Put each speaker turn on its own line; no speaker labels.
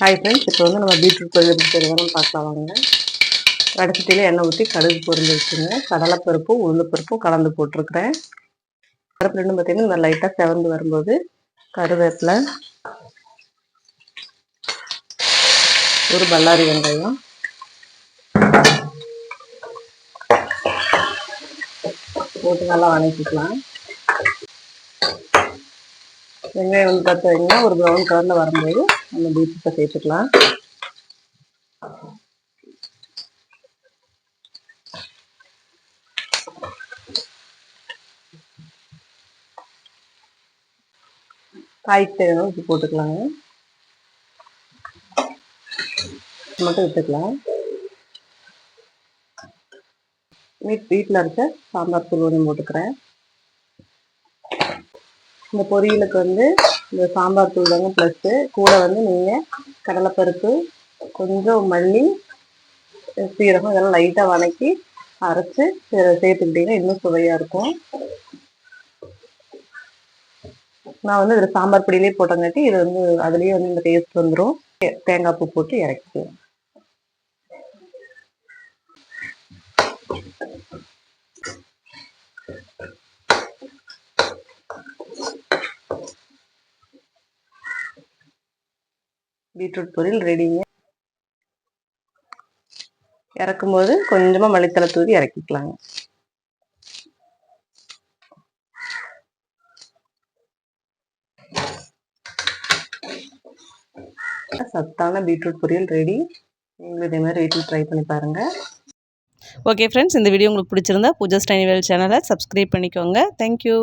Hi friends இப்போ வந்து நம்ம பீட்ரூட் பொரியல் எப்படி செய்யறதுன்னு பார்க்கலாம் வாங்க. வடச்சட்டியில் எண்ணெய் ஊற்றி கடுகு பொருந்து வச்சுங்க. கடலைப்பருப்பும் உளுந்தப்பருப்பும் கலந்து போட்டிருக்கிறேன். பருப்பு ரெண்டும் பார்த்தீங்கன்னா இந்த லைட்டாக செவந்து வரும்போது கருவேப்பிலை ஒரு பல்லாரி வெங்காயம். போட்டு நல்லா வணக்கிக்கலாம். வெங்காயம் வந்து பார்த்தீங்கன்னா ஒரு ப்ரௌன் கலரில் வரும்போது நம்ம பீட்ரூட்டை சேர்த்துக்கலாம். காய்க்கு தேவையான உப்பு போட்டுக்கலாங்க. மட்டும் விட்டுக்கலாம். வீட் வீட்டில் இருக்க சாம்பார் தூள் ஒன்று போட்டுக்கிறேன். இந்த பொரியலுக்கு வந்து இந்த சாம்பார் தூள் தாங்க ப்ளஸ்ஸு கூட வந்து நீங்கள் கடலைப்பருப்பு கொஞ்சம் மல்லி சீரகம் இதெல்லாம் லைட்டாக வதக்கி அரைச்சி சேர்த்துக்கிட்டிங்கன்னா இன்னும் சுவையாக இருக்கும். நான் வந்து இதில் சாம்பார் பொடியிலே போட்டங்காட்டி இது வந்து அதுலேயே வந்து இந்த டேஸ்ட் வந்துடும் தேங்காய் பூ போட்டு இறக்கிக்கலாம். பீட்ரூட் பொரியல் ரெடிங்க இறக்கும்போது கொஞ்சமாக மளித்தலை தூவி இறக்கிக்கலாங்க. சத்தான பீட்ரூட் பொரியல் ரெடி நீங்களும் இதே மாதிரி வீட்டில் ட்ரை பண்ணி பாருங்கள்
ஓகே ஃப்ரெண்ட்ஸ் இந்த வீடியோ உங்களுக்கு பிடிச்சிருந்தா பூஜா ஸ்டைனிவேல் சேனலை சப்ஸ்கிரைப் பண்ணிக்கோங்க. தேங்க்யூ